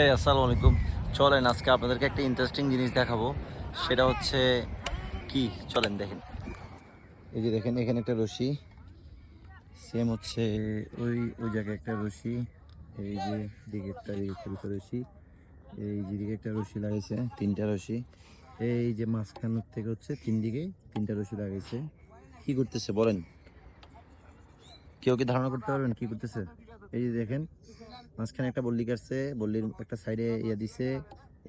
এই, আসসালামু আলাইকুম। চলেন, আজকে আপনাদেরকে একটা ইন্টারেস্টিং জিনিস দেখাবো। সেটা হচ্ছে কি? চলেন, দেখেন। এই যে দেখেন, এখানে একটা রশি। সেম হচ্ছে ওই ওই জায়গায় একটা রশি। এই যে দিকে একটা দিকে রশি। এই যে দিকে একটা রশি লাগাইছে, তিনটা রশি। এই যে মাঝখান থেকে হচ্ছে তিন দিকে তিনটা রশি লাগাইছে। কি করতেছে, বলেন? কেউ কি ধারণা করতে পারবেন কি করতেছে? এই যে দেখেন মাঝখানে একটা বল্লি কাটছে বল্লির একটা সাইডে ইয়ে দিছে,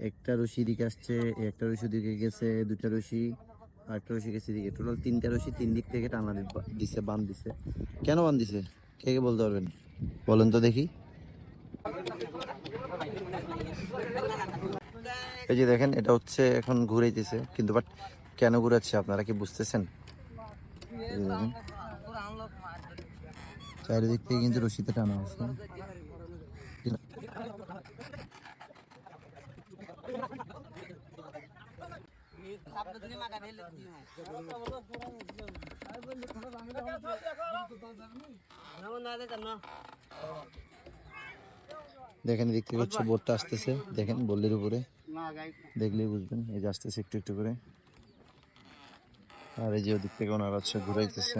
একটা রশি দিকে আসছে, একটা রশি দিকে গেছে দুটা রশি আর একটা রশি গেছে দিকে টোটাল তিনটা রশি তিন দিক থেকে টানা দিছে, বান দিছে। কেন বান দিছে? কে কে বলতে পারবেন? বলেন তো দেখি। এই যে দেখেন, এটা হচ্ছে এখন ঘুরাইতেছে, কিন্তু বাট কেন ঘুরাচ্ছে আপনারা কি বুঝতেছেন? চারিদিক থেকে কিন্তু রশিতে টানা আছে। দেখেন থেকে হচ্ছে বোটটা আসতেছে। দেখেন বল্লির উপরে। দেখলেই বুঝবেন এই যে আসতেছে একটু একটু করে। আর এই যে ওদিক থেকে ওনারা হচ্ছে ঘুরাইতেছে।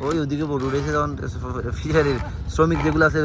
ওই ওদিকে বড় উঠেছে শ্রমিক যেগুলো আছে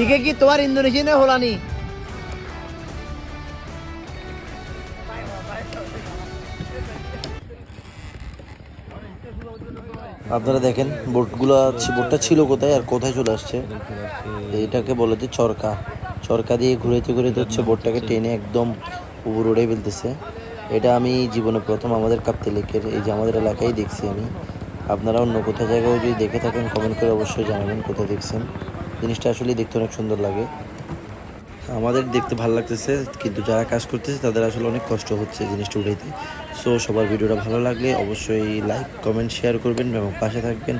ইকে কি তোমার ইন্দোনেশিয়ানে হলানি? আপনারা দেখেন, বোটগুলো বোটটা ছিল কোথায় আর কোথায় চলে আসছে? এটাকে বলে যে চরকা। চরকা দিয়ে ঘুরেতে ঘুরেতে হচ্ছে বোটটাকে টেনে একদম উপর উড়ে ফেলতেছে। এটা আমি জীবনে প্রথম আমাদের কাপ্তে লেকের, এই যে আমাদের এলাকায় দেখছি আমি। আপনারা অন্য কোথাও জায়গাও যদি দেখে থাকেন কমেন্ট করে অবশ্যই জানাবেন কোথায় দেখছেন। জিনিসটা আসলে দেখতে অনেক সুন্দর লাগে। আমাদের দেখতে ভালো লাগতেছে, কিন্তু যারা কাজ করতেছে তাদের আসলে অনেক কষ্ট হচ্ছে জিনিসটা উঠাইতে। সো সবার ভিডিওটা ভালো লাগলে অবশ্যই লাইক কমেন্ট শেয়ার করবেন এবং পাশে থাকবেন।